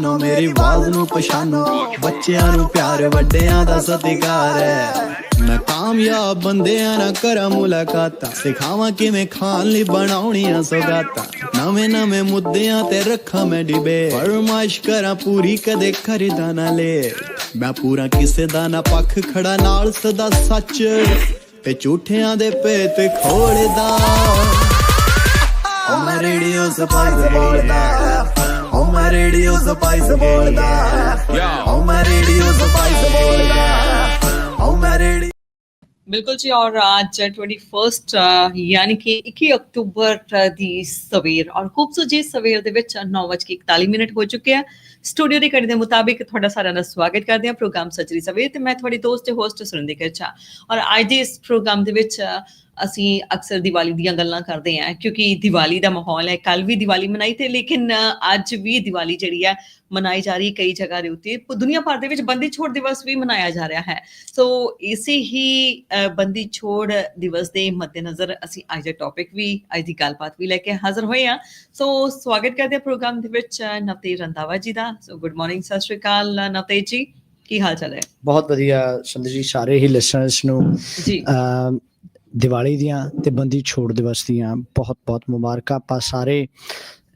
ਜਾਨੋ ਮੇਰੀ ਆਵਾਜ਼ ਨੂੰ ਪਛਾਨੋ। ਬੱਚਿਆਂ ਨੂੰ ਪਿਆਰ, ਵੱਡਿਆਂ ਦਾ ਸਤਿਕਾਰ ਹੈ। ਮੈਂ ਕਾਮਯਾਬ ਬੰਦਿਆਂ ਨਾਲ ਕਰਾਂ ਮੁਲਾਕਾਤਾਂ। ਸਿਖਾਵਾਂ ਕਿਵੇਂ ਖਾਣ ਲਈ ਬਣਾਉਣੀਆਂ ਸੌਗਾਤਾਂ। ਨਵੇਂ ਨਵੇਂ ਮੁੱਦਿਆਂ ਤੇ ਰੱਖਾਂ ਮੈਂ ਡਿਬੇ ਫਰਮਾਇਸ਼ ਕਰਾਂ ਪੂਰੀ, ਕਦੇ ਖਰੀਦਾ ਨਾ ਲੈ ਮੈਂ ਪੂਰਾ ਕਿਸੇ ਦਾ ਨਾ ਪੱਖ ਖੜਾ, ਨਾਲ ਸਦਾ ਸੱਚ। ਤੇ ਝੂਠਿਆਂ ਦੇ ਭੇਤ ਖੋਲਦਾ। ਓ ਮੈਂ ਰੇਡੀਓ ਸਪਾਈਸ ਬੋਲਦਾ ਓ ਮੈਂ ਰੇਡੀਓ ਸਪਾਈਸ ਬੋਲਦਾ। ਓ ਮੈਂ ਰੇਡੀਓ ਸਪਾਈਸ ਬੋਲਦਾ। ਓ ਮੈਂ ਰੇਡੀਓ ਬਿਲਕੁਲ ਜੀ ਔਰ ਅੱਜ 21st ਅ, ਯਾਨੀ ਕਿ 21 ਅਕਤੂਬਰ ਦੀ ਸਵੇਰ। ਔਰ ਖੂਬਸੂਰਤ ਜੀ ਸਵੇਰ ਦੇ ਵਿੱਚ 9:41 ਮਿੰਟ ਹੋ ਚੁੱਕੇ ਆ। ਸਟੂਡੀਓ ਦੀ ਘੜੀ ਦੇ ਮੁਤਾਬਿਕ ਤੁਹਾਡਾ ਸਾਰਿਆਂ ਦਾ ਸਵਾਗਤ ਕਰਦੇ ਹਾਂ ਪ੍ਰੋਗਰਾਮ ਸੱਚਰੀ ਸਵੇਰ ਤੇ ਮੈਂ ਤੁਹਾਡੀ ਦੋਸਤ ਤੇ ਹੋਸਟ ਸੁਰਿੰਦਰ ਕਰਚਾ ਔਰ ਅੱਜ ਦੇ ਇਸ ਪ੍ਰੋਗਰਾਮ ਦੇ ਵਿੱਚ ਅਸੀਂ ਅਕਸਰ ਦੀਵਾਲੀ ਦੀਆਂ ਗੱਲਾਂ ਕਰਦੇ ਹਾਂ ਕਿਉਂਕਿ ਦੀਵਾਲੀ ਦਾ ਮਾਹੌਲ ਹੈ। ਕੱਲ ਵੀ ਦੀਵਾਲੀ ਮਨਾਈ ਤੇ ਲੇਕਿਨ ਅੱਜ ਵੀ ਦੀਵਾਲੀ ਜਿਹੜੀ ਹੈ ਮਨਾਈ ਜਾ ਰਹੀ ਹੈ ਕਈ ਜਗ੍ਹਾ ਦੇ ਉੱਤੇ। ਦੁਨੀਆ ਭਰ ਦੇ ਵਿੱਚ ਬੰਦੀ ਛੋੜ ਦਿਵਸ ਵੀ ਮਨਾਇਆ ਜਾ ਰਿਹਾ ਹੈ। ਸੋ ਇਸੇ ਹੀ ਬੰਦੀ ਛੋੜ ਦਿਵਸ ਦੇ ਮੱਦੇਨਜ਼ਰ ਅਸੀਂ ਅੱਜ ਦਾ ਟੌਪਿਕ ਵੀ ਅੱਜ ਦੀ ਗੱਲਬਾਤ ਵੀ ਲੈ ਕੇ ਹਾਜ਼ਰ ਹੋਏ ਹਾਂ। ਸੋ ਸਵਾਗਤ ਕਰਦੇ ਹਾਂ ਪ੍ਰੋਗਰਾਮ ਦੇ ਵਿੱਚ ਅ, ਨਵਤੇਜ ਰੰਧਾਵਾ ਜੀ ਦਾ। ਸੋ ਗੁੱਡ ਮਾਰਨਿੰਗ ਸਤਿ ਸ਼੍ਰੀ ਅਕਾਲ ਅ, ਨਵਤੇਜ ਜੀ। ਕੀ ਹਾਲ ਚਾਲ ਹੈ? ਬਹੁਤ ਵਧੀਆ ਸੰਦਰ ਜੀ ਸਾਰੇ ਹੀ ਲਿਸਨਰਸ ਨੂੰ। ਜੀ। ਦੀਵਾਲੀ ਦੀਆਂ ਤੇ ਬੰਦੀ ਛੋੜ ਦਿਵਸ ਦੀਆਂ ਬਹੁਤ ਬਹੁਤ ਮੁਬਾਰਕਾਂ ਆਪਾਂ ਸਾਰੇ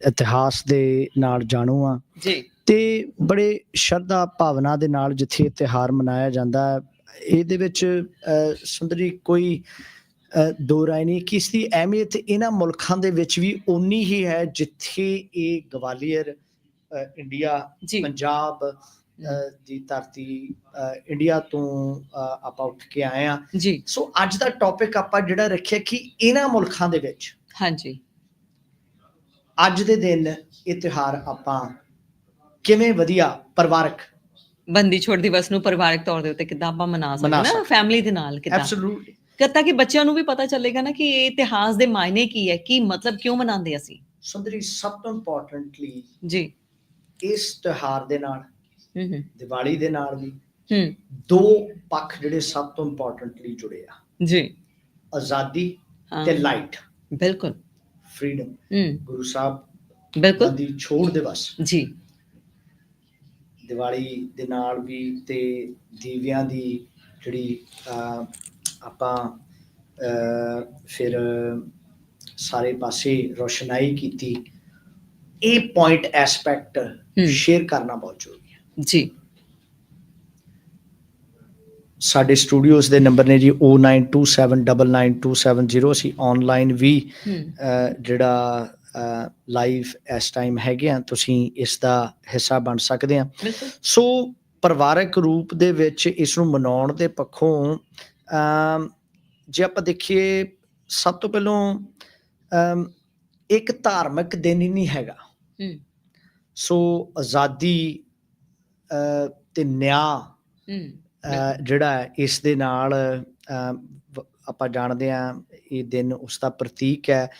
ਇਤਿਹਾਸ ਦੇ ਨਾਲ ਜਾਣੂ ਆ ਜੀ। ਤੇ ਬੜੇ ਸ਼ਰਧਾ ਭਾਵਨਾ ਦੇ ਨਾਲ ਜਿੱਥੇ ਇਹ ਤਿਉਹਾਰ ਮਨਾਇਆ ਜਾਂਦਾ ਹੈ ਇਹਦੇ ਵਿੱਚ ਸੁੰਦਰ ਕੋਈ ਦੋ ਰਾਏ ਨਹੀਂ ਕਿ ਇਸ ਦੀ ਅਹਿਮੀਅਤ ਇਹਨਾਂ ਮੁਲਕਾਂ ਦੇ ਵਿੱਚ ਵੀ ਓਨੀ ਹੀ ਹੈ ਜਿੱਥੇ ਇਹ ਗਵਾਲੀਅਰ ਇੰਡੀਆ ਪੰਜਾਬ ਦੀ ਧਰਤੀ ਇੰਡੀਆ ਤੋਂ ਆਪਾਂ ਉੱਠ ਕੇ ਆਏ ਆ ਜੀ। ਸੋ ਅੱਜ ਦਾ ਟੌਪਿਕ ਆਪਾਂ ਜਿਹੜਾ ਰੱਖਿਆ ਕਿ ਇਹਨਾਂ ਮੁਲਕਾਂ ਦੇ ਵਿੱਚ ਹਾਂਜੀ। ਅੱਜ ਦੇ ਦਿਨ ਇਹ ਤਿਉਹਾਰ ਆਪਾਂ ਕਿਵੇਂ ਵਧੀਆ ਪਰਿਵਾਰਕ ਬੰਦੀ ਛੋੜ ਦਿਵਸ ਨੂੰ ਪਰਿਵਾਰਕ ਤੌਰ ਦੇ ਉੱਤੇ ਕਿੱਦਾਂ ਆਪਾਂ ਮਨਾ ਸਕਦੇ ਨਾ। ਫੈਮਿਲੀ ਦੇ ਨਾਲ ਕਿੱਦਾਂ? ਐਬਸੋਲੂਟਲੀ ਤਾਂ ਕਿ ਬੱਚਿਆਂ ਨੂੰ ਵੀ ਪਤਾ ਚੱਲੇਗਾ ਨਾ ਕਿ ਇਹ ਇਤਿਹਾਸ ਦੇ ਮਾਇਨੇ ਕੀ ਹੈ ਕੀ ਮਤਲਬ ਕਿਉਂ ਮਨਾਉਂਦੇ ਅਸੀਂ? ਸੁੰਦਰੀ ਸਭ ਤੋਂ ਇੰਪੋਰਟੈਂਟਲੀ ਜੀ। ਇਸ ਤਿਉਹਾਰ ਦੇ ਨਾਲ ਹੂੰ ਹੂੰ। ਦੀਵਾਲੀ ਦੇ ਨਾਲ ਵੀ ਹੂੰ। ਦੋ ਪੱਖ ਜਿਹੜੇ ਸਭ ਤੋਂ ਇੰਪੋਰਟੈਂਟਲੀ ਜੁੜੇ ਆ। ਜੀ। ਆਜ਼ਾਦੀ ਤੇ ਲਾਈਟ ਬਿਲਕੁਲ। ਫਰੀडम ਹੂੰ। ਗੁਰੂ ਸਾਹਿਬ ਬਿਲਕੁਲ। ਦੀ ਛੋੜ ਦਿਵਸ ਜੀ। ਦੀਵਾਲੀ ਦੇ ਨਾਲ ਵੀ ਤੇ ਦੀਵਿਆਂ ਦੀ ਜਿਹੜੀ ਆਪਾਂ ਫਿਰ ਸਾਰੇ ਪਾਸੇ ਰੋਸ਼ਨਾਈ ਕੀਤੀ ਇਹ ਪੁਆਇੰਟ ਐਸਪੈਕਟ ਸ਼ੇਅਰ ਕਰਨਾ ਬਹੁਤ ਜ਼ਰੂਰੀ ਜੀ। ਸਾਡੇ ਸਟੂਡੀਓਜ਼ ਦੇ ਨੰਬਰ ਨੇ ਜੀ 0927992770 ਅਸੀਂ ਆਨਲਾਈਨ ਵੀ ਜਿਹੜਾ ਲਾਈਵ ਇਸ ਟਾਈਮ ਹੈਗੇ ਆ ਤੁਸੀਂ ਇਸ ਦਾ ਹਿੱਸਾ ਬਣ ਸਕਦੇ ਆ। ਸੋ ਪਰਿਵਾਰਕ ਰੂਪ ਦੇ ਵਿੱਚ ਇਸ ਨੂੰ ਮਨਾਉਣ ਦੇ ਪੱਖੋਂ ਜੇ ਆਪਾਂ ਦੇਖੀਏ ਸਭ ਤੋਂ ਪਹਿਲਾਂ ਇੱਕ ਧਾਰਮਿਕ ਦਿਨ ਹੀ ਨਹੀਂ ਹੈਗਾ। ਸੋ ਆਜ਼ਾਦੀ ਤੇ ਨਿਆਂ ਜਿਹੜਾ ਇਸ ਦੇ ਨਾਲ ਆਪਾਂ ਜਾਣਦੇ ਹਾਂ ਇਹ ਦਿਨ ਉਸ ਦਾ ਪ੍ਰਤੀਕ ਹੈ।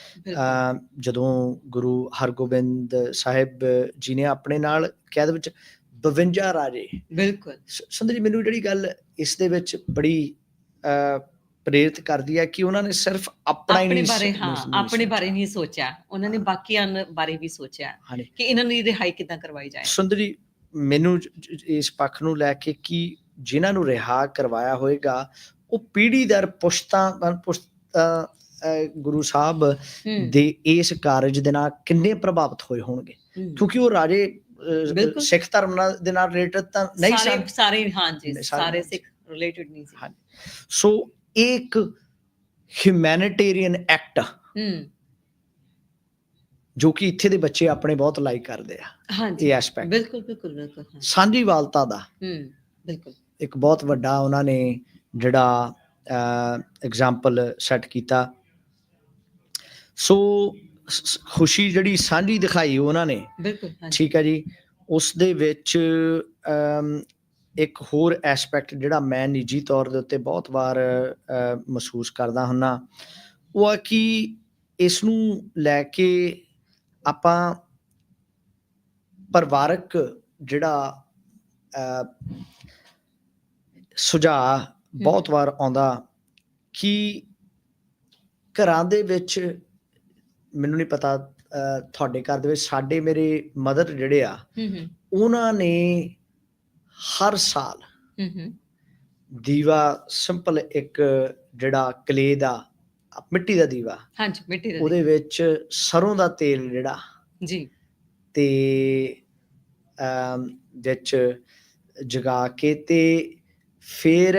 ਜਦੋਂ ਗੁਰੂ ਹਰਗੋਬਿੰਦ ਸਾਹਿਬ ਜੀ ਨੇ ਆਪਣੇ ਨਾਲ ਕਹਿ ਦੇ ਵਿੱਚ 52 ਰਾਜੇ। ਬਿਲਕੁਲ। ਸੁੰਦਰ ਜੀ ਮੈਨੂੰ ਜਿਹੜੀ ਗੱਲ ਇਸ ਦੇ ਵਿੱਚ ਬੜੀ ਪ੍ਰੇਰਿਤ ਕਰਦੀ ਹੈ ਕਿ ਉਹਨਾਂ ਨੇ ਸਿਰਫ ਆਪਣਾ ਹੀ ਨਹੀਂ ਬਾਰੇ ਹਾਂ ਆਪਣੇ। ਬਾਰੇ ਨਹੀਂ ਸੋਚਿਆ। ਉਹਨਾਂ ਨੇ ਬਾਕੀਆਂ ਨ- ਬਾਰੇ ਵੀ ਸੋਚਿਆ ਕਿ ਇਹਨਾਂ ਦੀ ਰਿਹਾਈ ਕਿੱਦਾਂ ਕਰਵਾਈ ਜਾਏ। ਸੁੰਦਰ ਮੈਨੂੰ ਇਸ ਪੱਖ ਨੂੰ ਲੈ ਕੇ ਕਿ ਜਿਨ੍ਹਾਂ ਨੂੰ ਰਿਹਾ ਕਰਵਾਇਆ ਹੋਏਗਾ ਉਹ ਪੀੜ੍ਹੀ ਦਰ ਪੁਸ਼ਤਾਂ ਪੁਸ਼ਤ- ਗੁਰੂ ਸਾਹਿਬ ਦੇ ਇਸ ਕਾਰਜ ਦੇ ਨਾਲ ਕਿੰਨੇ ਪ੍ਰਭਾਵਿਤ ਹੋਏ ਹੋਣਗੇ। ਕਿਉਂਕਿ ਉਹ ਰਾਜੇ। ਸਿੱਖ ਧਰਮ ਨਾਲ ਦੇ ਨਾਲ ਰਿਲੇਟਡ ਤਾਂ ਨਹੀਂ ਸਾਰੇ ਸਾਰੇ ਹਾਂਜੀ ਸਾਰੇ। ਸਿੱਖ ਰਿਲੇਟਡ ਨਹੀਂ ਸੀ। ਸੋ ਇੱਕ ਹਿਊਮੈਨਿਟੇਰੀਅਨ ਐਕਟ ਹੂੰ ਜੋ ਕਿ ਇੱਥੇ ਦੇ ਬੱਚੇ ਆਪਣੇ ਬਹੁਤ ਲਾਈਕ ਕਰਦੇ ਆ। ਹਾਂਜੀ। ਇਹ ਐਸਪੈਕਟ ਬਿਲਕੁਲ ਬਿਲਕੁਲ ਬਿਲਕੁਲ ਹਾਂ। ਸਾਂਝੀਵਾਲਤਾ ਦਾ ਹੂੰ ਬਿਲਕੁਲ। ਇੱਕ ਬਹੁਤ ਵੱਡਾ ਉਹਨਾਂ ਨੇ ਜਿਹੜਾ ਐਗਜ਼ਾਮਪਲ ਸੈੱਟ ਕੀਤਾ। ਸੋ ਸ- ਸ- ਖੁਸ਼ੀ ਜਿਹੜੀ ਸਾਂਝੀ ਦਿਖਾਈ ਉਹਨਾਂ ਨੇ ਬਿਲਕੁਲ ਹਾਂਜੀ। ਠੀਕ ਹੈ ਜੀ? ਉਸ ਦੇ ਵਿੱਚ ਅਮ, ਇੱਕ ਹੋਰ ਐਸਪੈਕਟ ਜਿਹੜਾ ਮੈਂ ਨਿੱਜੀ ਤੌਰ ਦੇ ਉੱਤੇ ਬਹੁਤ ਵਾਰ ਅ, ਮਹਿਸੂਸ ਕਰਦਾ ਹੁੰਨਾ ਉਹ ਆ ਕਿ ਇਸ ਨੂੰ ਲੈ ਕੇ ਆਪਾਂ ਪਰਿਵਾਰਕ ਜਿਹੜਾ ਸੁਝਾਅ ਬਹੁਤ ਵਾਰ ਆਉਂਦਾ ਕਿ ਘਰਾਂ ਦੇ ਵਿੱਚ ਮੈਨੂੰ ਨਹੀਂ ਪਤਾ ਤੁਹਾਡੇ ਘਰ ਦੇ ਵਿੱਚ ਸਾਡੇ ਮੇਰੇ ਮਦਰ ਜਿਹੜੇ ਆ ਉਹਨਾਂ ਨੇ ਹਰ ਸਾਲ ਦੀਵਾ ਸਿੰਪਲ ਇੱਕ ਜਿਹੜਾ ਕਲੇ ਦਾ ਮਿੱਟੀ ਦਾ ਦੀਵਾ। ਹਾਂਜੀ ਮਿੱਟੀ ਦਾ ਉਹਦੇ ਵਿੱਚ ਸਰੋਂ ਦਾ ਤੇਲ ਜਿਹੜਾ। ਜੀ। ਤੇ ਅਮ, ਵਿੱਚ ਜਗਾ ਕੇ ਤੇ ਫਿਰ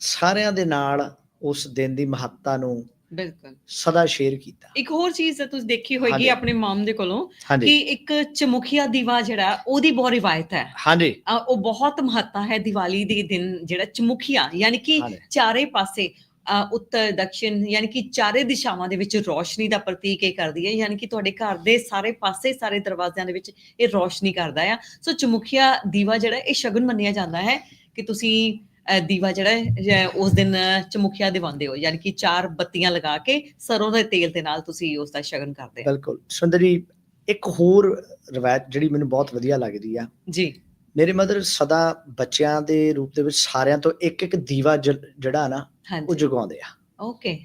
ਸਾਰਿਆਂ ਦੇ ਨਾਲ ਉਸ ਦਿਨ ਦੀ ਮਹੱਤਤਾ ਨੂੰ ਬਿਲਕੁਲ। ਸਦਾ ਸ਼ੇਅਰ ਕੀਤਾ। ਇੱਕ ਹੋਰ ਚੀਜ਼ ਤਾਂ ਤੁਸੀਂ ਦੇਖੀ ਹੋਏਗੀ ਹਾਂਜੀ। ਆਪਣੇ ਮਾਮ ਦੇ ਕੋਲੋਂ ਕਿ ਇੱਕ ਚਮੁਖੀਆ ਦੀਵਾ ਜਿਹੜਾ ਉਹਦੀ ਬਹੁਤ ਰਿਵਾਇਤ ਹੈ। ਹਾਂਜੀ। ਅ, ਉਹ ਬਹੁਤ ਮਹੱਤਤਾ ਹੈ ਦੀਵਾਲੀ ਦੇ ਦਿਨ ਜਿਹੜਾ ਚਮੁਖੀਆ ਯਾਨੀ ਕਿ ਹਾਂਜੀ। ਚਾਰੇ ਪਾਸੇ ਉੱਤਰ ਦਕਸ਼ਿਣ ਯਾਨੀ ਕਿ ਚਾਰੇ ਦਿਸ਼ਾਵਾਂ ਦੇ ਵਿੱਚ ਰੋਸ਼ਨੀ ਦਾ ਪ੍ਰਤੀਕ ਇਹ ਕਰਦੀ ਹੈ ਯਾਨੀ ਕਿ ਤੁਹਾਡੇ ਘਰ ਦੇ ਸਾਰੇ ਪਾਸੇ ਸਾਰੇ ਦਰਵਾਜ਼ਿਆਂ ਦੇ ਵਿੱਚ ਇਹ ਰੋਸ਼ਨੀ ਕਰਦਾ ਆ। ਸੋ ਚਮੁਖੀਆ ਦੀਵਾ ਜਿਹੜਾ ਇਹ ਸ਼ਗਨ ਮੰਨਿਆ ਜਾਂਦਾ ਹੈ ਕਿ ਤੁਸੀਂ ਦੀਵਾ ਜਿਹੜਾ ਉਸ ਦਿਨ ਚਮੁਖੀਆ ਦਿਵਾਉਂਦੇ ਹੋ ਯਾਨੀ ਕਿ ਚਾਰ ਬੱਤੀਆਂ ਲਗਾ ਕੇ ਸਰੋਂ ਦੇ ਤੇਲ ਦੇ ਨਾਲ ਤੁਸੀਂ ਉਸ ਦਾ ਸ਼ਗਨ ਕਰਦੇ ਹੋ। ਬਿਲਕੁਲ। ਸੁੰਦਰੀ ਇੱਕ ਹੋਰ ਰਵਾਇਤ ਜਿਹੜੀ ਮੈਨੂੰ ਬਹੁਤ ਵਧੀਆ ਲੱਗਦੀ ਆ ਜੀ। ਮੇਰੇ ਮਦਰ ਸਦਾ ਬੱਚਿਆਂ ਦੇ ਰੂਪ ਦੇ ਵਿੱਚ ਸਾਰਿਆਂ ਤੋਂ ਇੱਕ ਇੱਕ ਦੀਵਾ ਜਿਹੜਾ ਨਾ ਉਹ ਹਾਂਜੀ। ਜਗਾਉਂਦੇ ਆ। ਓਕੇ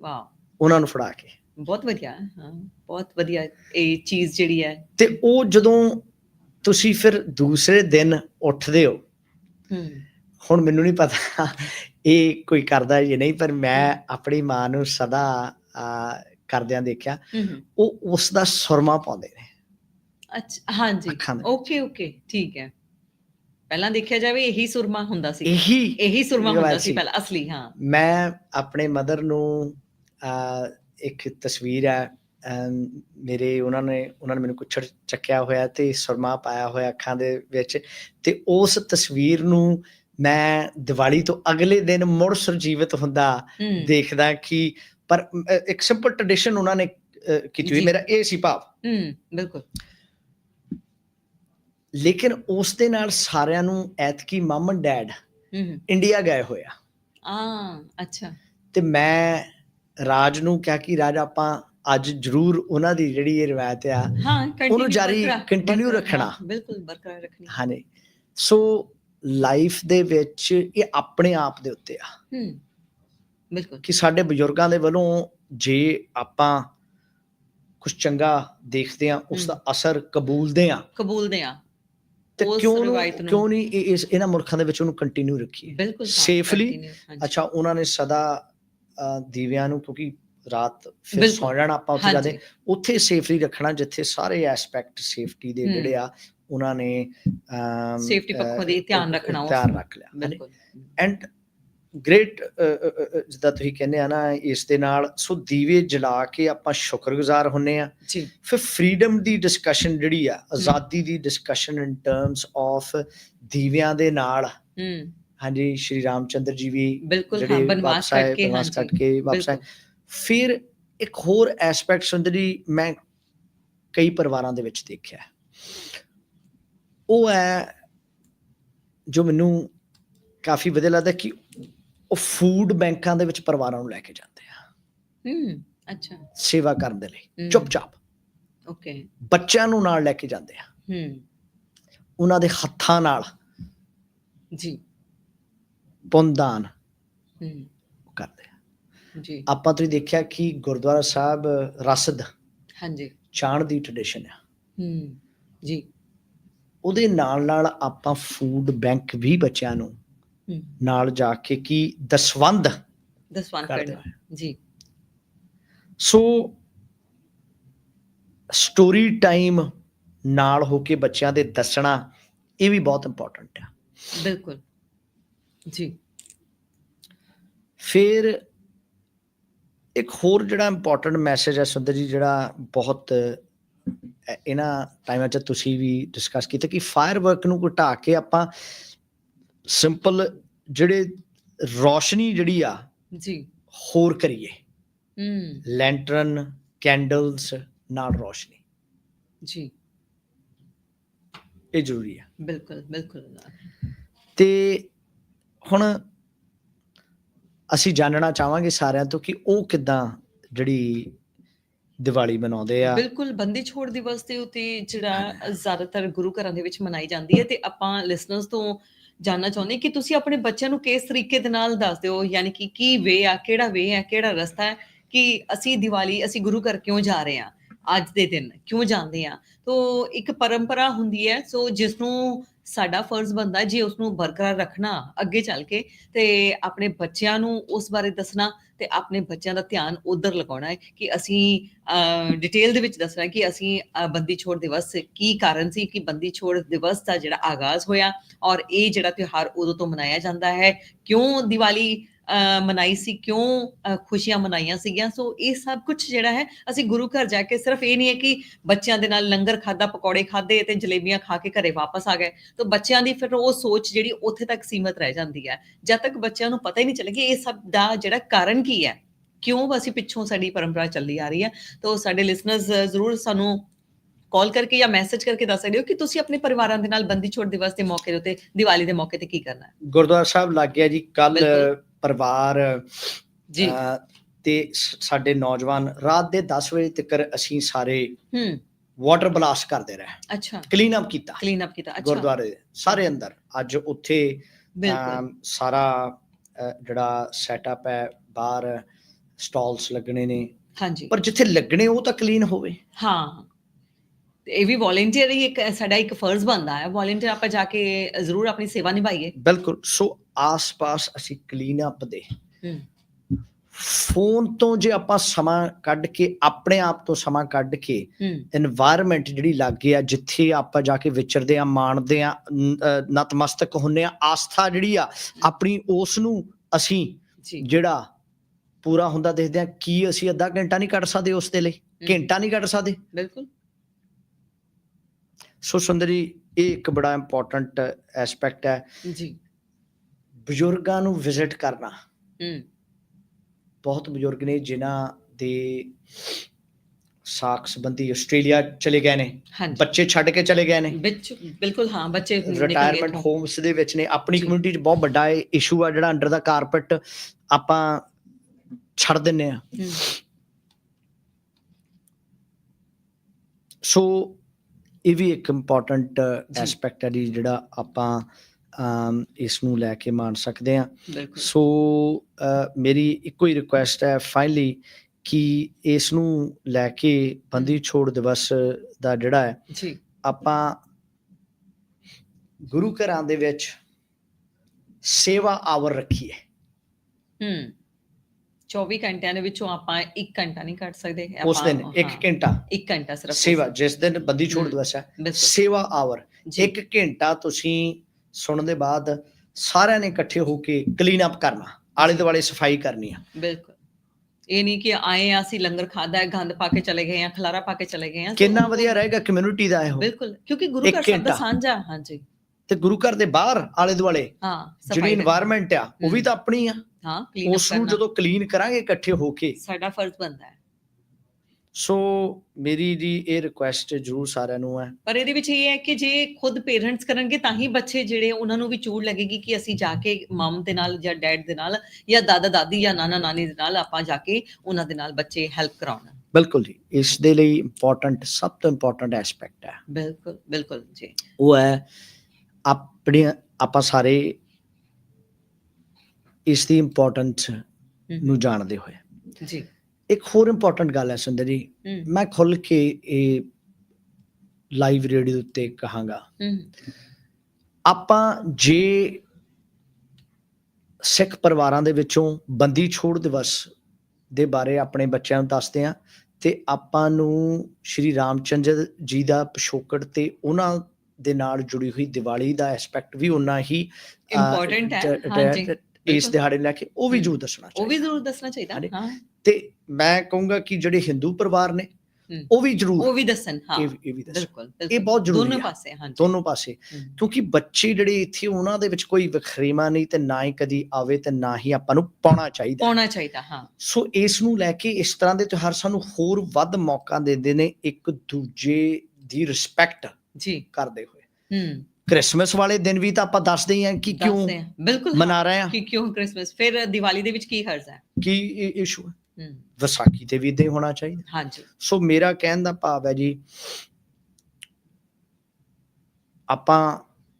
ਵਾਓ ਉਹਨਾਂ ਨੂੰ ਫੜਾ ਕੇ। ਬਹੁਤ ਵਧੀਆ। ਹਾਂ ਬਹੁਤ ਵਧੀਆ ਇਹ ਚੀਜ਼ ਜਿਹੜੀ ਹੈ। ਤੇ ਉਹ ਜਦੋਂ ਤੁਸੀਂ ਫਿਰ ਦੂਸਰੇ ਦਿਨ ਉੱਠਦੇ ਹੋ ਹੂੰ। ਹੁਣ ਮੈਨੂੰ ਨਹੀਂ ਪਤਾ ਇਹ ਕੋਈ ਕਰਦਾ ਜਾਂ ਨਹੀਂ ਪਰ ਮੈਂ ਆਪਣੀ ਮਾਂ ਨੂੰ ਸਦਾ ਆ, ਕਰਦਿਆਂ ਦੇਖਿਆ। ਉਹ ਉਸ ਦਾ ਸੁਰਮਾ ਪਾਉਂਦੇ ਨੇ। ਅੱਛਾ ਹਾਂਜੀ। ਅੱਖਾਂ ਦੇ। ਓਕੇ ਓਕੇ ਠੀਕ ਹੈ। ਪਹਿਲਾਂ ਦੇਖਿਆ ਜਾਵੇ ਇਹੀ ਸੁਰਮਾ ਹੁੰਦਾ ਸੀ। ਇਹੀ ਇਹੀ ਸੁਰਮਾ ਹੁੰਦਾ ਸੀ। ਪਹਿਲਾਂ ਅਸਲੀ ਹਾਂ। ਮੈਂ ਆਪਣੇ ਮਦਰ ਨੂੰ ਇੱਕ ਤਸਵੀਰ ਹੈ ਮੇਰੇ ਉਹਨਾਂ ਨੇ ਉਹਨਾਂ ਨੇ ਮੈਨੂੰ ਕੁਛੜ ਚੱਕਿਆ ਹੋਇਆ ਤੇ ਸੁਰਮਾ ਪਾਇਆ ਹੋਇਆ ਅੱਖਾਂ ਦੇ ਵਿੱਚ ਤੇ ਉਸ ਤਸਵੀਰ ਨੂੰ ਮੈਂ ਦੀਵਾਲੀ ਤੋਂ ਅਗਲੇ ਦਿਨ ਮੁੜ ਸਰਜੀਵਿਤ ਹੁੰਦਾ ਦੇਖਦਾ ਕਿ ਪਰ ਇੱਕ ਸਿੰਪਲ ਟ੍ਰੈਡੀਸ਼ਨ ਉਹਨਾਂ ਨੇ ਕੀਤੀ ਹੋਈ। ਮੇਰਾ ਇਹ ਸੀ ਭਾਵ। ਹੂੰ ਬਿਲਕੁਲ। ਲੇਕਿਨ ਉਸ ਦੇ ਨਾਲ ਸਾਰਿਆਂ ਨੂੰ ਐਤਕੀ ਮਮ ਐਂਡ ਡੈਡ ਹੂੰ ਹੂੰ। ਇੰਡੀਆ ਗਏ ਹੋਇਆ ਆ। ਅੱਛਾ। ਤੇ ਮੈਂ ਰਾਜ ਨੂੰ ਕਿਹਾ ਕਿ ਰਾਜ ਆਪਾਂ ਅੱਜ ਜ਼ਰੂਰ ਉਹਨਾਂ ਦੀ ਜਿਹੜੀ ਇਹ ਰਵਾਇਤ ਆ ਹਾਂ continue ਜਾਰੀ- ਬਰਕਰਾਰ, ਰੱਖਣਾ। ਹਾਂ, ਬਿਲਕੁਲ ਬਰਕਰਾਰ ਰੱਖਣੀ। ਹਾਂਜੀ। ਸੋ ਲਾਈਫ ਦੇ ਵਿੱਚ ਇਹ ਆਪਣੇ ਆਪ ਦੇ ਉੱਤੇ ਆ। ਹੂੰ ਬਿਲਕੁਲ। ਕਿ ਸਾਡੇ ਬਜ਼ੁਰਗਾਂ ਦੇ ਵੱਲੋਂ ਜੇ ਆਪਾਂ ਕੁਝ ਚੰਗਾ ਦੇਖਦੇ ਆ ਉਸ ਦਾ ਅਸਰ ਕਬੂਲਦੇ ਆ। ਕਬੂਲਦੇ ਆ। ਤੇ ਉਸ ਕਿਉਂ ਰਵਾਇਤ ਨੂੰ ਨੂੰ- ਕਿਉਂ ਨਹੀਂ ਇਹ- ਇਸ ਇਹਨਾਂ ਮੁਲਕਾਂ ਦੇ ਵਿੱਚ ਉਹਨੂੰ ਕੰਟੀਨਿਊ ਰੱਖੀਏ ਬਿਲਕੁਲ Safely। ਅੱਛਾ ਉਹਨਾਂ ਨੇ ਸਦਾ ਦੀਵਿਆਂ ਨੂੰ ਕਿਉਂਕਿ ਰਾਤ ਫਿਰ ਬਿਲਕੁਲ। ਸੌ ਜਾਣਾ ਆਪਾਂ ਉੱਥੇ ਜਾਂਦੇ ਉੱਥੇ ਸੇਫਲੀ ਰੱਖਣਾ ਜਿੱਥੇ ਸਾਰੇ ਐਸਪੈਕਟ ਸੇਫਟੀ ਦੇ ਹਮ। ਜਿਹੜੇ ਆ ਉਹਨਾਂ ਨੇ Safety ਪੱਖੋਂ ਦੀ ਧਿਆਨ ਰੱਖਣਾ ਉਸ ਧਿਆਨ। ਰੱਖ ਲਿਆ ਬਿਲਕੁਲ ਐਂਡ ਗ੍ਰੇਟ ਜਿੱਦਾਂ ਤੁਸੀਂ ਕਹਿੰਦੇ ਆ ਨਾ ਇਸ ਦੇ ਨਾਲ ਸੋ ਦੀਵੇ ਜਲਾ ਕੇ ਆਪਾਂ ਸ਼ੁਕਰਗੁਜ਼ਾਰ ਹੁੰਨੇ ਆ। ਜੀ। ਫਿਰ ਫਰੀडम ਦੀ ਡਿਸਕਸ਼ਨ ਜਿਹੜੀ ਆ ਆਜ਼ਾਦੀ ਦੀ ਡਿਸਕਸ਼ਨ ਇਨ ਟਰਮਸ ਆਫ ਦੀਵਿਆਂ ਦੇ ਨਾਲ। ਹੂੰ। ਹਾਂਜੀ ਸ਼੍ਰੀ ਰਾਮਚੰਦਰ ਜੀ ਵੀ ਬਿਲਕੁਲ ਹਾਂ ਬਨਵਾਸ ਵਾਪਸ ਆਏ, ਕੱਟ ਕੇ ਬਨਵਾਸ ਹਾਂਜੀ। ਕੱਟ ਕੇ ਵਾਪਸ ਆਏ। ਫਿਰ ਇੱਕ ਹੋਰ ਐਸਪੈਕਟ ਸੁੰਦਰੀ ਮੈਂ ਕਈ ਪਰਿਵਾਰਾਂ ਦੇ ਵਿੱਚ ਦੇਖਿਆ। ਉਹ ਹੈ ਜੋ ਮੈਨੂੰ ਕਾਫੀ ਵਧੀਆ ਲੱਗਦਾ ਕਿ ਉਹ ਫੂਡ ਬੈਂਕਾਂ ਦੇ ਵਿੱਚ ਪਰਿਵਾਰਾਂ ਨੂੰ ਲੈ ਕੇ ਜਾਂਦੇ ਆ। ਹੂੰ ਅੱਛਾ। ਸੇਵਾ ਕਰਨ ਦੇ ਲਈ। ਹਮ। ਚੁੱਪਚਾਪ। ਓਕੇ ਬੱਚਿਆਂ ਨੂੰ ਨਾਲ ਲੈ ਕੇ ਜਾਂਦੇ ਆ। ਹੂੰ। ਉਹਨਾਂ ਦੇ ਹੱਥਾਂ ਨਾਲ ਜੀ। ਪੁੰਨਦਾਨ ਹੂੰ। ਕਰਦੇ ਆ। ਜੀ। ਆਪਾਂ ਤੁਸੀਂ ਦੇਖਿਆ ਕਿ ਗੁਰਦੁਆਰਾ ਸਾਹਿਬ ਰਸਦ ਹਾਂਜੀ। ਚਾਣ ਦੀ ਟ੍ਰੈਡੀਸ਼ਨ ਆ। ਹੂੰ ਜੀ। ਉਹਦੇ ਨਾਲ ਨਾਲ ਆਪਾਂ ਫੂਡ ਬੈਂਕ ਵੀ ਬੱਚਿਆਂ ਨੂੰ ਨਾਲ ਜਾ ਕੇ ਕੀ ਦਸਵੰਦ ਦਸਵਾਨ ਕਰਦੇ ਜੀ। ਸੋ ਸਟੋਰੀ ਟਾਈਮ ਨਾਲ ਹੋ ਕੇ ਬੱਚਿਆਂ ਦੇ ਦੱਸਣਾ ਇਹ ਵੀ ਬਹੁਤ ਇੰਪੋਰਟੈਂਟ ਆ। ਬਿਲਕੁਲ ਜੀ। ਫਿਰ ਇੱਕ ਹੋਰ ਜਿਹੜਾ ਇੰਪੋਰਟੈਂਟ ਮੈਸੇਜ ਹੈ ਸੁੰਦਰ ਜੀ ਜਿਹੜਾ ਬਹੁਤ ਇਹਨਾਂ ਟਾਈਮਾਂ 'ਚ ਤੁਸੀਂ ਵੀ ਡਿਸਕਸ ਕੀਤਾ ਕਿ ਫਾਇਰ ਵਰਕ ਨੂੰ ਘਟਾ ਕੇ ਆਪਾਂ ਸਿੰਪਲ ਜਿਹੜੇ ਰੋਸ਼ਨੀ ਜਿਹੜੀ ਆ ਜੀ। ਹੋਰ ਕਰੀਏ। ਹੂੰ। ਲੈਂਟਰਨ ਕੈਂਡਲਸ ਨਾਲ ਰੋਸ਼ਨੀ। ਜੀ। ਇਹ ਜ਼ਰੂਰੀ ਹੈ ਬਿਲਕੁਲ ਬਿਲਕੁਲ। ਤੇ ਹੁਣ ਅਸੀਂ ਜਾਣਨਾ ਚਾਹਾਂਗੇ ਸਾਰਿਆਂ ਤੋਂ ਕਿ ਉਹ ਕਿਦਾਂ ਜਿਹੜੀ ਦੀਵਾਲੀ ਮਨਾਉਂਦੇ ਆ। ਬਿਲਕੁਲ ਬੰਦੀ ਛੋੜ ਦਿਵਸ ਦੇ ਉਤੇ ਜਿਹੜਾ ਜ਼ਿਆਦਾਤਰ ਗੁਰੂ ਘਰਾਂ ਦੇ ਵਿੱਚ ਮਨਾਈ ਜਾਂਦੀ ਹੈ ਤੇ ਆਪਾਂ ਲਿਸਨਰਸ ਤੋਂ ਜਾਨਣਾ ਚਾਹੁੰਦੇ ਕਿ ਤੁਸੀਂ ਆਪਣੇ ਬੱਚਿਆਂ ਨੂੰ ਕਿਸ ਤਰੀਕੇ ਦੇ ਨਾਲ ਦੱਸਦੇ ਹੋ ਯਾਨੀ ਕਿ ਕੀ ਵੇ ਆ, ਕਿਹੜਾ ਵੇ ਹੈ ਕਿਹੜਾ ਰਸਤਾ ਹੈ ਕਿ ਅਸੀਂ ਦੀਵਾਲੀ, ਅਸੀਂ ਗੁਰੂ ਘਰ ਕਿਉਂ ਜਾ ਰਹੇ ਹਾਂ ਅੱਜ ਦੇ ਦਿਨ, ਕਿਉਂ ਜਾਂਦੇ ਆ ਤੋ ਇੱਕ ਪਰੰਪਰਾ ਹੁੰਦੀ ਹੈ, ਸੋ ਜਿਸ ਨੂੰ ਸਾਡਾ ਫਰਜ਼ ਬਣਦਾ ਹੈ ਜੀ ਉਸ ਨੂੰ ਬਰਕਰਾਰ ਰੱਖਣਾ ਅੱਗੇ ਚੱਲ ਕੇ ਤੇ ਆਪਣੇ ਬੱਚਿਆਂ ਨੂੰ ਉਸ ਬਾਰੇ ਦੱਸਣਾ ਤੇ ਆਪਣੇ ਬੱਚਿਆਂ ਦਾ ਧਿਆਨ ਉਧਰ ਲਗਾਉਣਾ ਹੈ ਕਿ ਅਸੀਂ ਡਿਟੇਲ ਦੇ ਵਿੱਚ ਦੱਸਣਾ ਕਿ ਅਸੀਂ ਅਹ, ਬੰਦੀ ਛੋੜ ਦਿਵਸ ਕੀ ਕਾਰਨ ਸੀ ਕਿ ਬੰਦੀ ਛੋੜ ਦਿਵਸ ਦਾ ਜਿਹੜਾ ਆਗਾਜ਼ ਹੋਇਆ ਔਰ ਇਹ ਜਿਹੜਾ ਤਿਉਹਾਰ ਉਦੋਂ ਤੋਂ ਮਨਾਇਆ ਜਾਂਦਾ ਹੈ? ਕਿਉਂ ਦੀਵਾਲੀ ਮਨਾਈ ਸੀ ਕਿਉਂ? ਖੁਸ਼ੀਆਂ ਮਨਾਈਆਂ ਸੀਗੀਆਂ। ਸੋ ਇਹ ਸਭ ਕੁਝ ਜਿਹੜਾ ਹੈ ਅਸੀਂ ਗੁਰੂ ਘਰ ਜਾ ਕੇ ਸਿਰਫ ਇਹ ਨਹੀਂ ਹੈ ਕਿ ਬੱਚਿਆਂ ਦੇ ਨਾਲ ਲੰਗਰ ਖਾਦਾ ਪਕੌੜੇ ਖਾਦੇ ਤੇ ਜਲੇਬੀਆਂ ਖਾ ਕੇ ਘਰੇ ਵਾਪਸ ਆ ਗਏ। ਤਾਂ ਬੱਚਿਆਂ ਦੀ ਫਿਰ ਉਹ ਸੋਚ ਜਿਹੜੀ ਉੱਥੇ ਤੱਕ ਸੀਮਤ ਰਹਿ ਜਾਂਦੀ ਹੈ। ਜਦ ਤੱਕ ਬੱਚਿਆਂ ਨੂੰ ਪਤਾ ਹੀ ਨਹੀਂ ਚੱਲੇ ਕਿ ਇਹ ਸਭ ਦਾ ਜਿਹੜਾ ਕਾਰਨ ਕੀ ਹੈ। ਕਿਉਂ ਅਸੀਂ ਪਿੱਛੋਂ ਸਾਡੀ ਪਰੰਪਰਾ ਚੱਲਦੀ ਆ ਰਹੀ ਹੈ? ਤਾਂ ਸਾਡੇ ਲਿਸਨਰਸ ਜ਼ਰੂਰ ਸਾਨੂੰ ਕਾਲ ਕਰਕੇ ਜਾਂ ਮੈਸੇਜ ਕਰਕੇ ਦੱਸ ਸਕਦੇ ਹੋ ਕਿ ਤੁਸੀਂ ਆਪਣੇ ਪਰਿਵਾਰਾਂ ਦੇ ਨਾਲ ਬੰਦੀ ਛੋੜ ਦਿਵਸ ਦੇ ਮੌਕੇ ਦੇ ਉੱਤੇ ਦੀਵਾਲੀ ਦੇ ਮੌਕੇ ਤੇ ਕੀ ਕਰਨਾ ਹੈ? ਗੁਰਦੁਆਰਾ ਸਾਹਿਬ ਲੱਗ ਗਿਆ ਜੀ। ਕੱਲ। ਪਰਿਵਾਰ ਜੀ। ਤੇ ਸਾਡੇ ਨੌਜਵਾਨ ਰਾਤ ਦੇ 10 ਵਜੇ ਤੱਕ ਅਸੀਂ ਸਾਰੇ ਹੂੰ। ਵਾਟਰ ਬਲਾਸਟ ਕਰਦੇ ਰਹੇ। ਅੱਛਾ। ਕਲੀਨ ਅਪ ਕੀਤਾ। ਕਲੀਨ ਅਪ ਕੀਤਾ। ਅੱਛਾ। ਗੁਰਦੁਆਰੇ ਸਾਰੇ ਅੰਦਰ। ਅੱਜ ਉੱਥੇ ਬਿਲਕੁਲ। ਸਾਰਾ ਜਿਹੜਾ ਸੈਟਅਪ ਹੈ ਬਾਹਰ ਸਟਾਲਸ ਲੱਗਣੇ ਨੇ। ਹਾਂਜੀ। ਪਰ ਜਿੱਥੇ ਲੱਗਣੇ ਉਹ ਤਾਂ ਕਲੀਨ ਹੋਵੇ। ਹਾਂ। ਇਹ ਵੀ ਵੋਲੰਟੀਅਰ ਹੀ ਇੱਕ ਸਾਡਾ ਇੱਕ ਫਰਜ਼ ਬਣਦਾ ਹੈ। ਵੋਲੰਟੀਅਰ ਆਪਾਂ ਜਾ ਕੇ ਜ਼ਰੂਰ ਆਪਣੀ ਸੇਵਾ ਨਿਭਾਈਏ। ਬਿਲਕੁਲ। ਸੋ ਆਸ-ਪਾਸ ਅਸੀਂ ਕਲੀਨ ਅਪ ਦੇ। ਫੋਨ ਤੋਂ ਜੇ ਆਪਾਂ ਸਮਾਂ ਕੱਢ ਕੇ ਆਪਣੇ ਆਪ ਤੋਂ ਸਮਾਂ ਕੱਢ ਕੇ এনवायरमेंट ਜਿਹੜੀ ਲੱਗੇ ਆ ਜਿੱਥੇ ਆਪਾਂ ਜਾ ਕੇ ਵਿਚਰਦੇ ਆ ਮਾਣਦੇ ਆ ਨਤਮਸਤਕ ਹੁੰਨੇ ਆ ਆਸਥਾ ਜਿਹੜੀ ਆ ਆਪਣੀ ਉਸ ਨੂੰ ਅਸੀਂ ਜਿਹੜਾ ਪੂਰਾ ਹੁੰਦਾ ਦੇਖਦੇ ਆ ਕੀ ਅਸੀਂ ਅੱਧਾ ਘੰਟਾ ਨਹੀਂ ਕੱਢ ਸਕਦੇ ਉਸ ਦੇ ਲਈ? ਘੰਟਾ ਨਹੀਂ ਕੱਢ ਸਕਦੇ? ਬਿਲਕੁਲ। ਸੋ ਸੁੰਦਰੀ ਇਹ ਇੱਕ ਬੜਾ ਇੰਪੋਰਟੈਂਟ ਐਸਪੈਕਟ ਹੈ। ਜੀ। ਬਜ਼ੁਰਗਾਂ ਨੂੰ ਵਿਜ਼ਿਟ ਕਰਨਾ। ਹੂੰ। ਬਹੁਤ ਬਜ਼ੁਰਗ ਨੇ ਜਿਨ੍ਹਾਂ ਦੇ ਸਾਖ ਸੰਬੰਧੀ ਆਸਟ੍ਰੇਲੀਆ ਚਲੇ ਗਏ ਨੇ। ਬੱਚੇ ਛੱਡ ਕੇ ਚਲੇ ਗਏ ਨੇ। ਵਿੱਚ ਬਿਲਕੁਲ ਹਾਂ ਬੱਚੇ ਰਿਟਾਇਰਮੈਂਟ। ਹੋਮਸ ਦੇ ਵਿੱਚ ਨੇ। ਆਪਣੀ। ਕਮਿਊਨਿਟੀ 'ਚ ਬਹੁਤ ਵੱਡਾ ਇਸ਼ੂ ਆ ਜਿਹੜਾ ਅੰਡਰ ਦਾ ਕਾਰਪਟ ਆਪਾਂ ਛੱਡ ਦਿੰਨੇ ਆ। ਹੂੰ, ਸੋ ਇਹ ਵੀ ਇੱਕ ਇੰਪੋਰਟੈਂਟ। ਐਸਪੈਕਟ ਹੈ ਜੀ ਜਿਹੜਾ ਆਪਾਂ ਇਸ ਨੂੰ ਲੈ ਕੇ ਮੰਨ ਸਕਦੇ ਆ ਸੋ ਮੇਰੀ ਇੱਕੋ ਹੀ ਰਿਕੁਐਸਟ ਹੈ ਫਾਈਨਲੀ ਕਿ ਇਸ ਨੂੰ ਲੈ ਕੇ ਬੰਦੀ ਛੋੜ ਦਿਵਸ ਦਾ ਜਿਹੜਾ ਹੈ ਜੀ। ਆਪਾਂ ਗੁਰੂ ਘਰਾਂ ਦੇ ਵਿੱਚ ਸੇਵਾ ਆਵਰ ਰੱਖੀਏ ਹੂੰ। 24 ਘੰਟਿਆਂ ਦੇ ਵਿੱਚੋਂ ਆਪਾਂ 1 ਘੰਟਾ ਨਹੀਂ ਕੱਢ ਸਕਦੇ। ਉਸ ਦਿਨ 1 ਘੰਟਾ। 1 ਘੰਟਾ ਸਿਰਫ ਸੇਵਾ ਜਿਸ ਦਿਨ ਬੰਦੀ ਛੋੜ ਦਿਵਸ ਹੈ ਸੇਵਾ ਆਵਰ 1 ਘੰਟਾ ਤੁਸੀਂ ਸੁਣਨ ਦੇ ਬਾਅਦ ਸਾਰਿਆਂ ਨੇ ਇਕੱਠੇ ਹੋ ਕੇ ਕਲੀਨ ਅਪ ਕਰਨਾ ਆਲੇ ਦੁਆਲੇ ਸਫ਼ਾਈ ਕਰਨੀ ਆ। ਬਿਲਕੁਲ। ਇਹ ਨਹੀਂ ਕਿ ਆਏ ਆ ਅਸੀਂ ਲੰਗਰ ਖਾਦਾ ਹੈ ਗੰਦ ਪਾ ਕੇ ਚਲੇ ਗਏ ਆ ਖਲਾਰਾ ਪਾ ਕੇ ਚਲੇ ਗਏ ਆ। ਕਿੰਨਾ ਵਧੀਆ ਰਹੇਗਾ ਕਮਿਊਨਿਟੀ ਦਾ ਇਹ। ਬਿਲਕੁਲ ਕਿਉਂਕਿ ਗੁਰੂ ਘਰ ਸਭ ਦਾ ਸਾਂਝਾ ਹਾਂਜੀ। ਤੇ ਗੁਰੂ ਘਰ ਦੇ ਬਾਹਰ ਆਲੇ ਦੁਆਲੇ ਹਾਂ ਜਿਹੜੀ এনवायरमेंट ਆ ਉਹ ਵੀ ਤਾਂ ਆਪਣੀ ਆ। ਹਾਂ ਕਲੀਨ ਉਸ ਨੂੰ ਜਦੋਂ ਕਲੀਨ ਕਰਾਂਗੇ ਇਕੱਠੇ ਹੋ ਕੇ। ਸਾਡਾ ਫਰਜ਼ ਬਣਦਾ ਹੈ। ਸੋ ਮੇਰੀ ਜੀ ਇਹ ਰਿਕੁਐਸਟ ਜ਼ਰੂਰ ਸਾਰਿਆਂ ਨੂੰ ਹੈ। ਪਰ ਇਹਦੇ ਵਿੱਚ ਇਹ ਹੈ ਕਿ ਜੇ ਖੁਦ ਪੇਰੈਂਟਸ ਕਰਨਗੇ ਤਾਂ ਹੀ ਬੱਚੇ ਜਿਹੜੇ ਉਹਨਾਂ ਨੂੰ ਵੀ ਚੂੜ ਲੱਗੇਗੀ ਕਿ ਅਸੀਂ ਜਾ ਕੇ ਮਮ ਦੇ ਨਾਲ ਜਾਂ ਡੈਡ ਦੇ ਨਾਲ ਜਾਂ ਦਾਦਾ ਦਾਦੀ ਜਾਂ ਨਾਨਾ ਨਾਨੀ ਦੇ ਨਾਲ ਆਪਾਂ ਜਾ ਕੇ ਉਹਨਾਂ ਦੇ ਨਾਲ ਬੱਚੇ ਹੈਲਪ ਕਰਾਉਣ। ਬਿਲਕੁਲ ਜੀ ਇਸ ਦੇ ਲਈ ਇੰਪੋਰਟੈਂਟ ਸਭ ਤੋਂ ਇੰਪੋਰਟੈਂਟ ਐਸਪੈਕਟ ਹੈ। ਬਿਲਕੁਲ ਬਿਲਕੁਲ ਜੀ। ਉਹ ਹੈ ਆਪਣੇ ਆਪਾਂ ਸਾਰੇ ਇਸ ਦੀ ਇੰਪੋਰਟੈਂਸ ਨੂੰ ਜਾਣਦੇ ਹੋਏ। ਜੀ। ਇੱਕ ਹੋਰ ਇੰਪੋਰਟੈਂਟ ਗੱਲ ਹੈ ਸੁੰਦਰ ਜੀ। ਮੈਂ ਖੁੱਲ ਕੇ ਇਹ ਲਾਈਵ ਰੇਡੀਓ ਉੱਤੇ ਕਹਾਂਗਾ। ਆਪਾਂ ਜੇ ਸਿੱਖ ਪਰਿਵਾਰਾਂ ਦੇ ਵਿੱਚੋਂ ਬੰਦੀ ਛੋੜ ਦਿਵਸ ਦੇ ਬਾਰੇ ਆਪਣੇ ਬੱਚਿਆਂ ਨੂੰ ਦੱਸਦੇ ਆ ਤੇ ਆਪਾਂ ਨੂੰ ਸ਼੍ਰੀ ਰਾਮਚੰਦਰ ਜੀ ਦਾ ਪਿਛੋਕੜ ਤੇ ਉਹਨਾਂ ਦੇ ਨਾਲ ਜੁੜੀ ਹੋਈ ਦੀਵਾਲੀ ਦਾ ਐਸਪੈਕਟ ਵੀ ਉਨਾ ਹੀ Important ਹੈ, ਹਾਂਜੀ, ਇਸ। ਦਿਹਾੜੇ ਲੈ ਕੇ ਉਹ ਵੀ ਜ਼ਰੂਰ ਦੱਸਣਾ ਉਹ ਵੀ ਚਾਹੀਦਾ। ਜ਼ਰੂਰ ਦੱਸਣਾ ਚਾਹੀਦਾ। ਹਾਂ। ਤੇ ਮੈਂ ਕਹੂੰਗਾ ਕਿ ਜਿਹੜੇ ਹਿੰਦੂ ਪਰਿਵਾਰ ਨੇ। ਉਹ ਵੀ ਜ਼ਰੂਰ ਉਹ ਵੀ ਦੱਸਣ ਹਾਂ। ਇਹ ਵੀ ਦੱਸਣ। ਬਿਲਕੁਲ ਇਹ ਬਹੁਤ ਜ਼ਰੂਰੀ ਦੋਨੋਂ ਪਾਸੇ ਹਾਂਜੀ। ਦੋਨੋਂ ਪਾਸੇ। ਕਿਉਂਕਿ ਬੱਚੇ ਜਿਹੜੇ ਇੱਥੇ ਉਹਨਾਂ ਦੇ ਵਿੱਚ ਕੋਈ ਵਖਰੇਵਾ ਨਹੀਂ ਤੇ ਨਾ ਹੀ ਕਦੀ ਆਵੇ ਤੇ ਨਾ ਹੀ ਆਪਾਂ ਨੂੰ ਪਾਉਣਾ ਚਾਹੀਦਾ। ਪਾਉਣਾ ਚਾਹੀਦਾ ਹਾਂ। ਸੋ ਇਸ ਨੂੰ ਲੈ ਕੇ ਇਸ ਤਰ੍ਹਾਂ ਦੇ ਤਿਉਹਾਰ ਸਾਨੂੰ ਹੋਰ ਵੱਧ ਮੌਕਾ ਦਿੰਦੇ ਨੇ ਇੱਕ ਦੂਜੇ ਦੀ ਰਿਸਪੈਕਟ ਜੀ। ਕਰਦੇ ਹੋਏ। ਹੂੰ। ਕ੍ਰਿਸਮਸ ਵਾਲੇ ਦਿਨ ਵੀ ਤਾਂ ਆਪਾਂ ਦੱਸਦੇ ਹੀ ਕਿ ਕਿਉਂ ਦੱਸਦੇ ਹਾਂ। ਬਿਲਕੁਲ ਮਨਾ ਰਹੇ ਹਾਂ। ਕਿ ਕਿਉਂ ਕ੍ਰਿਸਮਸ? ਫਿਰ ਦੀਵਾਲੀ ਦੇ ਵਿੱਚ ਕੀ ਹਰਜ਼ ਹੈ? ਕੀ ਇਸ਼ੂ ਹੈ? ਹੂੰ। ਵਿਸਾਖੀ ਤੇ ਵੀ ਇਦਾਂ ਹੀ ਹੋਣਾ ਚਾਹੀਦਾ। ਹਾਂਜੀ। ਸੋ ਮੇਰਾ ਕਹਿਣ ਦਾ ਭਾਵ ਹੈ ਜੀ ਆਪਾਂ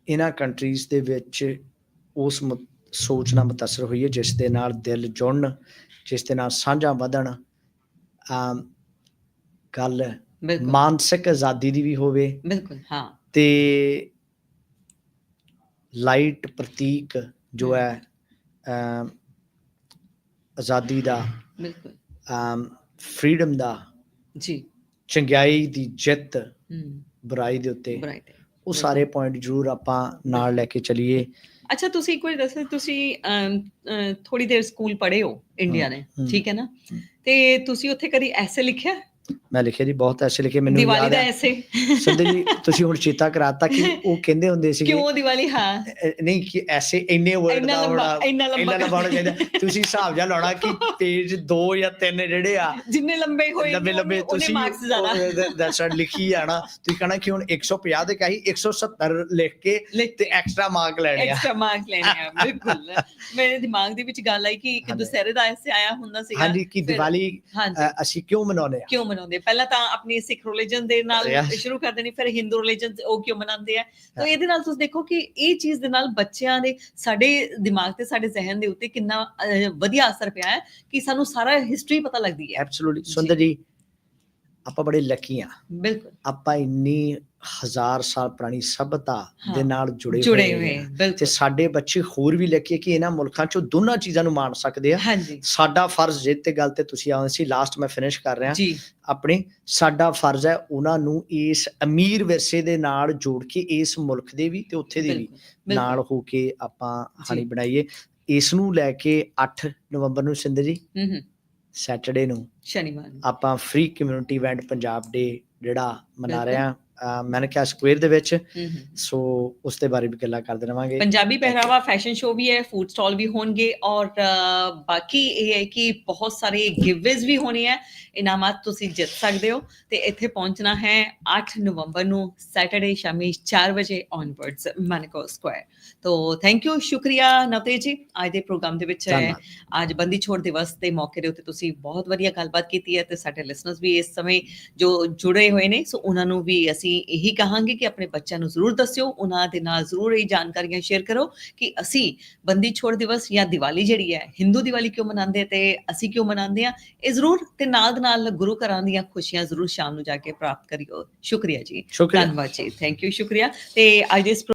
ਇਹਨਾਂ ਕੰਟਰੀਜ਼ ਦੇ ਵਿੱਚ ਉਸ ਮ- ਸੋਚ ਨਾਲ ਮੁਤਸਰ ਹੋਈਏ ਜਿਸ ਦੇ ਨਾਲ ਦਿਲ ਜੁੜਨ ਜਿਸ ਦੇ ਨਾਲ ਸਾਂਝਾ ਵਧਣ ਆਮ ਗੱਲ ਬਿਲਕੁਲ। ਮਾਨਸਿਕ ਆਜ਼ਾਦੀ ਦੀ ਵੀ ਹੋਵੇ। ਬਿਲਕੁਲ ਹਾਂ। ਤੇ ਲਾਈਟ ਪ੍ਰਤੀਕ ਜੋ ਹੈ ਅਮ, ਆਜ਼ਾਦੀ ਦਾ ਬਿਲਕੁਲ। ਫਰੀडम ਦਾ ਜੀ। ਚੰਗਿਆਈ ਦੀ ਜਿੱਤ ਬੁਰਾਈ ਦੇ ਉੱਤੇ ਉਹ ਸਾਰੇ ਪੁਆਇੰਟ ਜ਼ਰੂਰ ਆਪਾਂ ਨਾਲ ਲੈ ਕੇ ਚੱਲੀਏ। ਅੱਛਾ ਤੁਸੀਂ ਵਾਰ ਦੱਸੋ ਤੁਸੀਂ ਥੋੜੀ ਦੇਰ ਸਕੂਲ ਪੜ੍ਹੇ ਹੋ ਇੰਡੀਆ ਨੇ। ਠੀਕ ਹੈ ਨਾ? ਤੇ ਤੁਸੀਂ ਉੱਥੇ ਕਦੀ ਐਸੇ ਲਿਖਿਆ? ਮੈਂ ਲਿਖਿਆ ਜੀ ਬਹੁਤ ਐਸੇ ਲਿਖੇ ਮੈਨੂੰ ਦੀਵਾਲੀ ਦਾ ਐਸੇ। ਸੰਦੇ ਜੀ ਤੁਸੀਂ ਹੁਣ ਚੇਤਾ ਕਰਾਤਾ ਕਿ ਉਹ ਕਹਿੰਦੇ ਹੁੰਦੇ ਸੀਗੇ ਕਿਉਂ ਦੀਵਾਲੀ? ਹਾਂ। ਨਹੀਂ ਕਿ ਐਸੇ ਇੰਨੇ ਵਰਡ ਦਾ ਹੋਣਾ ਇੰਨਾ ਲੰਬਾ ਹੋਣਾ ਚਾਹੀਦਾ। ਤੁਸੀਂ ਹਿਸਾਬ ਜਿਹਾ ਲਾਉਣਾ ਕਿ ਪੇਜ 2 ਜਾਂ 3 ਜਿਹੜੇ ਆ ਜਿੰਨੇ ਲੰਬੇ ਹੋਏ ਲੰਬੇ ਲੰਬੇ ਤੁਸੀਂ ਦੈਟਸ ਲਿਖੀ ਜਾਣਾ ਤੁਸੀਂ ਕਹਣਾ ਕਿ ਹੁਣ 150 ਦੇ ਕਹੀ 170 ਲਿਖ ਕੇ ਲਿਖ ਤੇ ਐਕਸਟਰਾ ਮਾਰਕ ਲੈਣੇ ਆ। ਐਕਸਟਰਾ ਮਾਰਕ ਲੈਣੇ ਆ ਬਿਲਕੁਲ। ਮੇਰੇ ਦਿਮਾਗ ਦੇ ਵਿੱਚ ਗੱਲ ਆਈ ਕਿ ਇੱਕ। ਦੁਸਹਿਰੇ ਦਾ ਐਸੇ ਆਇਆ ਹੁੰਦਾ ਸੀਗਾ ਹਾਂਜੀ ਕਿ ਦੀਵਾਲੀ ਅਸੀਂ ਕਿਉਂ ਮਨਾਉਂਦੇ ਆ? ਕਿਉਂ ਮਨਾਉਂਦੇ ਪਹਿਲਾਂ ਤਾਂ ਆਪਣੀ ਸਿੱਖ ਰਿਲੀਜਨ ਦੇ ਨਾਲ. ਸ਼ੁਰੂ ਕਰਦੇ ਨੇ ਫਿਰ ਹਿੰਦੂ ਰਿਲੀਜਨ ਉਹ ਕਿਉਂ ਮਨਾਉਂਦੇ ਆ? ਤਾਂ ਇਹਦੇ ਨਾਲ ਤੁਸੀਂ ਦੇਖੋ ਕਿ ਇਹ ਚੀਜ਼ ਦੇ ਨਾਲ ਬੱਚਿਆਂ ਦੇ ਸਾਡੇ ਦਿਮਾਗ ਤੇ ਸਾਡੇ ਜ਼ਿਹਨ ਦੇ ਉੱਤੇ ਕਿੰਨਾ ਵਧੀਆ ਅਸਰ ਪਿਆ ਹੈ ਕਿ ਸਾਨੂੰ ਸਾਰਾ ਹਿਸਟਰੀ ਪਤਾ ਲੱਗਦੀ ਹੈ। ਐਬਸੋਲੂਟਲੀ ਸੁੰਦਰ ਜੀ ਆਪਾਂ ਬੜੇ ਲੱਕੀ ਆ ਬਿਲਕੁਲ। ਆਪਾਂ ਇੰਨੀ ਹਜ਼ਾਰ ਸਾਲ ਪੁਰਾਣੀ ਸਭਿਅਤਾ ਦੇ ਨਾਲ ਜੁੜੇ ਜੁੜੇ ਹੋਏ ਹੋਏ। ਤੇ ਸਾਡੇ ਬੱਚੇ ਹੋਰ ਵੀ ਲੱਕੀ ਕਿ ਇਹਨਾਂ ਮੁਲਕਾਂ ਚੋਂ ਦੋਨਾਂ ਚੀਜ਼ਾਂ ਨੂੰ ਮਾਣ ਸਕਦੇ ਆ। ਸਾਡਾ ਫਰਜ਼ ਜੇ ਤੇ ਗੱਲ ਤੇ ਤੁਸੀਂ ਆਉਂਦੇ ਸੀ ਲਾਸਟ ਮੈਂ ਫਿਨਿਸ਼ ਕਰ ਰਿਹਾ। ਜੀ। ਆਪਣੇ ਸਾਡਾ ਫਰਜ਼ ਹੈ ਉਹਨਾਂ ਨੂੰ ਇਸ ਅਮੀਰ ਵਿਰਸੇ ਦੇ ਨਾਲ ਜੋੜ ਕੇ ਇਸ ਮੁਲਕ ਦੇ ਵੀ ਤੇ ਉੱਥੇ ਦੇ ਵੀ। ਨਾਲ ਹੋ ਕੇ ਆਪਾਂ। ਹਾਣੀ ਬਣਾਈਏ। ਇਸ ਨੂੰ ਲੈ ਕੇ 8 ਨਵੰਬਰ ਨੂੰ ਸਿੰਧ ਜੀ। ਹੂੰ ਹੂੰ। ਸੈਟਰਡੇ ਨੂੰ ਸ਼ਨੀਵਾਰ ਨੂੰ। ਆਪਾਂ free community event Punjab day ਜਿਹੜਾ ਮਨਾ। ਰਹੇ ਆ ਮੈਨਕਾ ਸਕੁਅਰ ਦੇ ਵਿੱਚ ਸੋ ਉਸ ਦੇ ਬਾਰੇ ਵੀ ਗੱਲਾਂ ਕਰਦੇ ਰਵਾਂਗੇ। ਪੰਜਾਬੀ ਪਹਿਰਾਵਾ ਫੈਸ਼ਨ ਸ਼ੋ ਵੀ ਹੈ ਫੂਡ ਸਟਾਲ ਵੀ ਹੋਣਗੇ ਔਰ ਬਾਕੀ ਇਹ ਹੈ ਕਿ ਬਹੁਤ ਸਾਰੇ ਗਿਵਵੇਜ਼ ਵੀ ਹੋਣੇ ਹੈ ਇਨਾਮਾਤ ਤੁਸੀਂ ਜਿੱਤ ਸਕਦੇ ਹੋ ਤੇ ਇੱਥੇ ਪਹੁੰਚਣਾ ਹੈ 8 ਨਵੰਬਰ ਨੂੰ ਸੈਟਰਡੇ ਸ਼ਾਮੀ 4 ਵਜੇ ਔਨਵਰਡਸ ਮਾਨਕੋ ਸਕੁਆਇਰ ਤੋ ਥੈਂਕ ਯੂ ਸ਼ੁਕਰੀਆ ਨਵਤੇ ਜੀ। ਅੱਜ ਦੇ ਪ੍ਰੋਗਰਾਮ ਦੇ ਵਿੱਚ ਅੱਜ ਬੰਦੀ ਛੋੜ ਦਿਵਸ ਦੇ ਮੌਕੇ ਦੇ ਉੱਤੇ ਤੁਸੀਂ ਬਹੁਤ ਵਧੀਆ ਗੱਲਬਾਤ ਕੀਤੀ ਹੈ ਤੇ ਸਾਡੇ ਲਿਸਨਰਸ ਵੀ ਇਸ ਸਮੇਂ ਜੋ ਜੁੜੇ ਹੋਏ ਨੇ ਸੋ ਉਹਨਾਂ ਨੂੰ ਵੀ ਅਸੀਂ ਇਹੀ ਕਹਾਂਗੇ ਕਿ ਆਪਣੇ ਬੱਚਿਆਂ ਨੂੰ ਜ਼ਰੂਰ ਦੱਸਿਓ ਉਹਨਾਂ ਦੇ ਨਾਲ ਜ਼ਰੂਰ ਇਹ ਜਾਣਕਾਰੀਆਂ ਸ਼ੇਅਰ ਕਰੋ ਕਿ ਅਸੀਂ ਬੰਦੀ ਛੋੜ ਦਿਵਸ ਜਾਂ ਦੀਵਾਲੀ ਜਿਹੜੀ ਹੈ ਹਿੰਦੂ ਦੀਵਾਲੀ ਕਿਉਂ ਮਨਾਉਂਦੇ ਤੇ ਅਸੀਂ ਕਿਉਂ ਮਨਾਉਂਦੇ ਆ ਇਹ ਜ਼ਰੂਰ ਤੇ ਨਾਲ ਦੇ ਨਾਲ ਗੁਰੂ ਘਰਾਂ ਦੀਆਂ ਖੁਸ਼ੀਆਂ ਜ਼ਰੂਰ ਸ਼ਾਮ ਨੂੰ ਜਾ ਕੇ ਪ੍ਰਾਪਤ ਕਰਿਓ। ਸ਼ੁਕਰੀਆ ਜੀ। ਧੰਨਵਾਦ ਜੀ। ਥੈਂਕ ਯੂ ਸ਼ੁਕਰੀਆ। ਤੇ ਅੱਜ ਦੇ ਇਸ